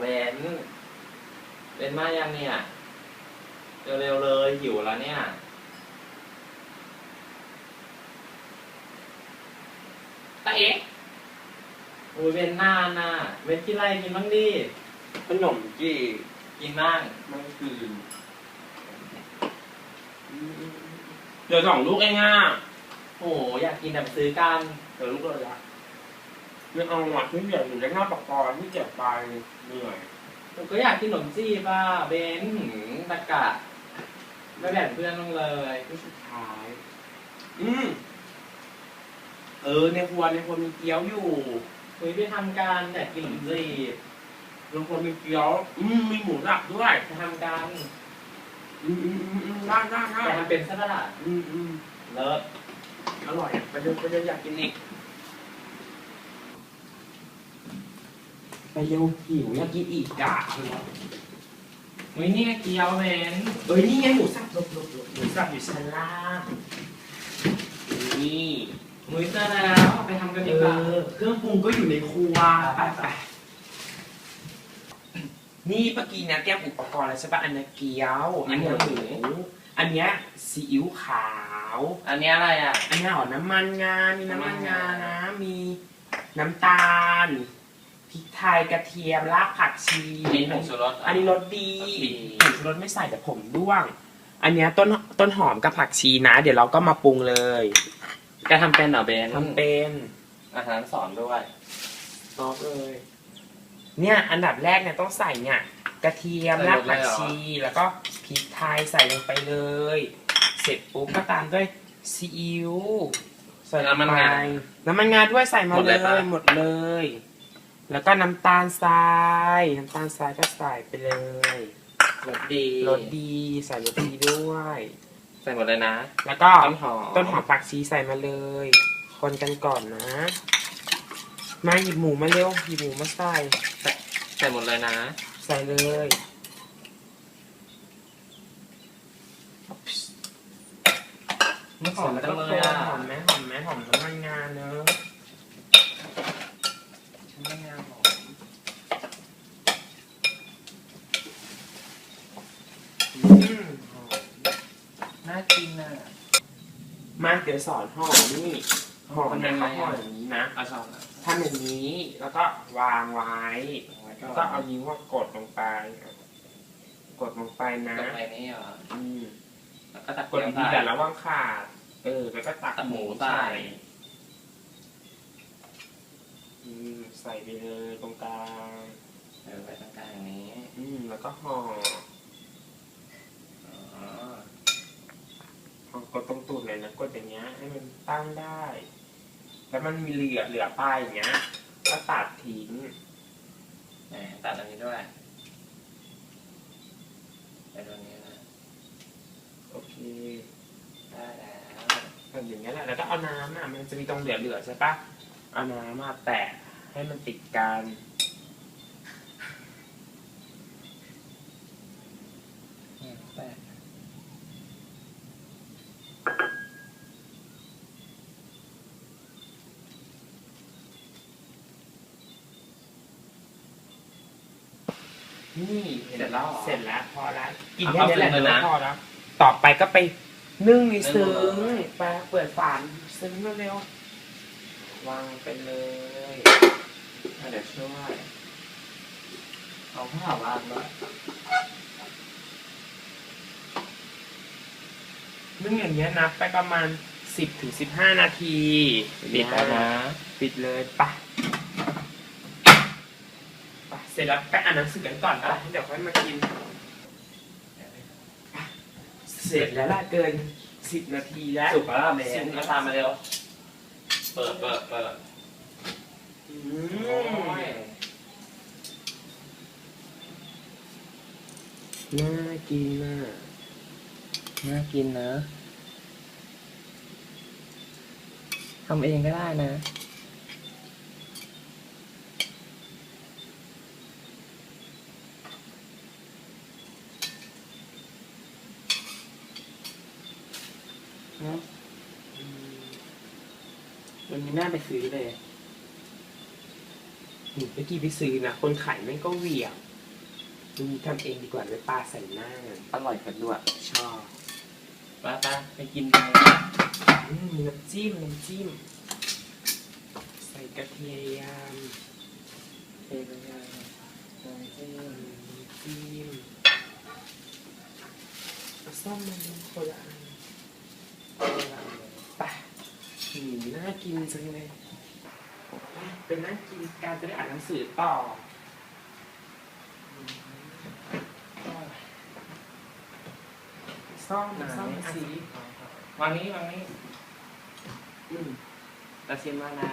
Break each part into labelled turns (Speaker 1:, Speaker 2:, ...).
Speaker 1: แวนเป็นมายังเนี่ย เร็วๆเลยหิวแล้วเนี่ย
Speaker 2: ตาเอ๋
Speaker 1: อุ้เป็นหน้าน่ะเม็ดที่ไรกินบ้างดิ
Speaker 2: ขนมจี
Speaker 1: กินบ้าง
Speaker 2: ไม่กินเดี๋ยวสองลูกเองอะ
Speaker 1: โอ้โหอยากกินแต่ซื้อกัน
Speaker 2: เดี๋ยวลูกเราอย ไม่เอาอะที่เดี๋ยวอยู่ในหน้าปากซอยที่เจ็บไปเหนื่อย
Speaker 1: ผมก็อยากกินขนมจีบอะเบนหืมตะกะไม่แบ่งเพื่อนลงเลย
Speaker 2: ที่สุดท้าย อืมเออในครัวในครัวมีเกี๊ยวอยู่
Speaker 1: คุยไปทำการแต่กินขนมจีบ
Speaker 2: ในครัวมีเกี๊ยว อืมมีหมูสับด้วย
Speaker 1: ไปทำการ
Speaker 2: อืมอืมอืมอืมได้ได้ได้
Speaker 1: แต่ทำเป็นซะตลาด
Speaker 2: อืมอืม
Speaker 1: เลิศ
Speaker 2: อร่อยอะไปเร็วไปเร็วอยากกินอีก ไปเร็วหิวอยากกินอีกอะ
Speaker 1: อุ้ยนี่ไงเกี๊ยวเบน
Speaker 2: เอ้ยนี่ไงหมูสับหลบหลบหลบหมูสับอยู่ชั้นล่างนี่
Speaker 1: มุ้ยเจอแล้วไปทำกันดีกว่า
Speaker 2: เครื่องปรุงก็อยู่ในครัวไปไปนี่เมื่อกี้นะเตรียมอุปกรณ์แล้วใช่ปะอันนี้เกี๊ยวอันนี้หมูอันเนี้ยซีอิ๊วขาว
Speaker 1: อันนี้อะไรอะ
Speaker 2: อันนี้อ๋อน้ำมันงา มีน้ำมันงานะ มีน้ำตาล พริกไทยกระเทียมรากผักชี
Speaker 1: มีผงชูรส
Speaker 2: อันนี้รสดี
Speaker 1: รสดี
Speaker 2: ผงชูรสไม่ใส่แต่ผมด้วง อันเนี้ยต้นต้นหอมกับผักชีนะ เดี๋ยวเราก็มาปรุงเลย
Speaker 1: แกทำเป็นเหรอเบน
Speaker 2: ทำเป็น
Speaker 1: อาหารสอนด้วย
Speaker 2: ซอฟเลย เนี่ยอันดับแรกเนี่ยต้องใส่เนี่ยกระเทียม
Speaker 1: ใส่
Speaker 2: รา
Speaker 1: ห
Speaker 2: ก
Speaker 1: มดเลย
Speaker 2: ผัก
Speaker 1: เหรอ
Speaker 2: ชีแล้วก็พริกไทยใส่ลงไปเลย เสร็จปุ๊บก็ตามด้วยซีอิ๊วใส่ลง
Speaker 1: น้ำมัน
Speaker 2: ไป
Speaker 1: งา
Speaker 2: น้ำมันงาด้วยใส่มา
Speaker 1: หมด
Speaker 2: เล
Speaker 1: เลยปะ
Speaker 2: ยหมดเลย แล้วก็น้ำตาลทราย น้ำตาลทรายก็ใส่ไปเลย
Speaker 1: รสดี
Speaker 2: รสดีใส่รสดีด้วย
Speaker 1: ใส่หมดเลยนะ
Speaker 2: แล้วก็
Speaker 1: ต้นหอม
Speaker 2: ต้นหอมผักชีใส่มาเลย คนกันก่อนนะ มาหยิบหมูมาเร็วหยิบหมูมาใส่
Speaker 1: ใส่หมดเลยนะ
Speaker 2: ใส่เลย
Speaker 1: ไม่หอมจังเลยอะ
Speaker 2: หอมไหมหอมไหมหอมน้ำมันงาเนอะ
Speaker 1: น้ำมันงาหอม
Speaker 2: อืมหอม
Speaker 1: น่ากินอะ
Speaker 2: มาเดี๋ยวสอนห่อนี่ห่อ
Speaker 1: มันยั
Speaker 2: นะ
Speaker 1: ง
Speaker 2: ค
Speaker 1: ไง
Speaker 2: รับห่อ
Speaker 1: อะ
Speaker 2: อย่างนี้นะ
Speaker 1: เอาช้อนอะ
Speaker 2: ทำอย่างนี้แล้วก็วางไว้แล้วก็เอานิ้วกดลงไปกดลงไปนะ
Speaker 1: กับอะไรนี่เหรอ
Speaker 2: อืม
Speaker 1: แล้วก็ตัก
Speaker 2: กดดีๆแต่ระวังขาด เออ แล้วก็ตัก
Speaker 1: ตัก
Speaker 2: ห
Speaker 1: ห
Speaker 2: มู
Speaker 1: มู
Speaker 2: ใส่
Speaker 1: ใส่
Speaker 2: อืมใส่ไปเลยตรงกลาง
Speaker 1: เออไปตรงกลางอย่างนี้
Speaker 2: อืมแล้วก็ห่อ
Speaker 1: อ๋อ
Speaker 2: ห่อกดตรงตูดเลยนะ กดอย่างเงี้ย ให้มัน ตั้งได้ แล้วมันมีเหลือเหลือป้ายอย่างเงี้ยก็ตัดทิ้ง
Speaker 1: แหมตัดอันนี้ด้วยไปตรงนี้นะ
Speaker 2: โอเค
Speaker 1: ได้แล้ว
Speaker 2: ทำอย่างเงี้ยแหละแล้วก็เอาน้ำอะมันจะมีตรงเหลือๆใช่ปะเอาน้ำมาแตะให้มันติดกัน
Speaker 1: แปะ
Speaker 2: นี่ห็น
Speaker 1: เสร็จแล้วเหรอ
Speaker 2: เสร็จแล้วพอแล้วกิน
Speaker 1: เอา
Speaker 2: แค่นี้แหละ
Speaker 1: เอาซึ้งเลยนะ
Speaker 2: พอแล้วต่อไปก็ไปนึ่งใน
Speaker 1: นึ่ง
Speaker 2: ซึ้ง
Speaker 1: เลย
Speaker 2: ไปเปิดฝานซึ้งเร็วๆวางไปเลย
Speaker 1: อะเดี๋ยวช่วยเอาผ้าวางด้วย
Speaker 2: นึ่งอย่างเงี้ยนับไปประมาณสิบถึงสิบห้านาที
Speaker 1: ปิดแล้วนะ
Speaker 2: ปิดเลยไปะปะ เสร็จแล้วไปอ่านหนังสือกันก่อนไปเดี๋ยวค่อยมากิน เสร็จแล้วล่ะเกินสิบนาทีแล้ว
Speaker 1: สุกแล้วเบ
Speaker 2: สุ
Speaker 1: น
Speaker 2: กแล้ว
Speaker 1: มาตามมาเร็วเปิดเปิดเปิด
Speaker 2: อื
Speaker 1: โอ้
Speaker 2: ม
Speaker 1: ย
Speaker 2: น่ากินมาก
Speaker 1: น่ากินนะทำเองก็ได้นะ เนาะวันนี้น่าไปซื้อเลย
Speaker 2: หนูเมื่อกี้ไปซื้อนะ คนขายแม่งก็เหวี่ยงวันนี้ทำเองดีกว่าด้วยปลาใส่หน้า
Speaker 1: อร่อยกันด้วย
Speaker 2: ชอบ
Speaker 1: ไปไปไปกินกันเลย
Speaker 2: อืมน้ำจิ้มน้ำจิ้ม ใส่กระเทียม
Speaker 1: เทไปเลยน้ำจิ้ม
Speaker 2: น้ำจิ้มเอาซ่อมมันคนละอันคนละอันเลยไป หืมน่ากินจังเลยไปเป็นนั่งกินการจะได้อ่านหนังสือต่อซ่อมมาซ่อมมาสิ
Speaker 1: วางนี้วางนี้
Speaker 2: อืม
Speaker 1: ตาชิมมานะ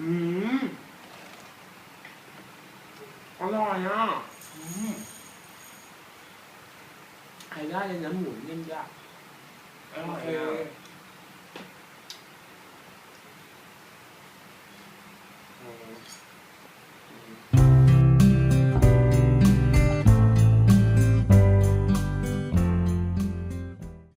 Speaker 2: อืม อร่อยอะ
Speaker 1: อืม
Speaker 2: ใครได้เลยนะหมูเล่นยาก
Speaker 1: อร่อย
Speaker 2: โอเค
Speaker 1: อะ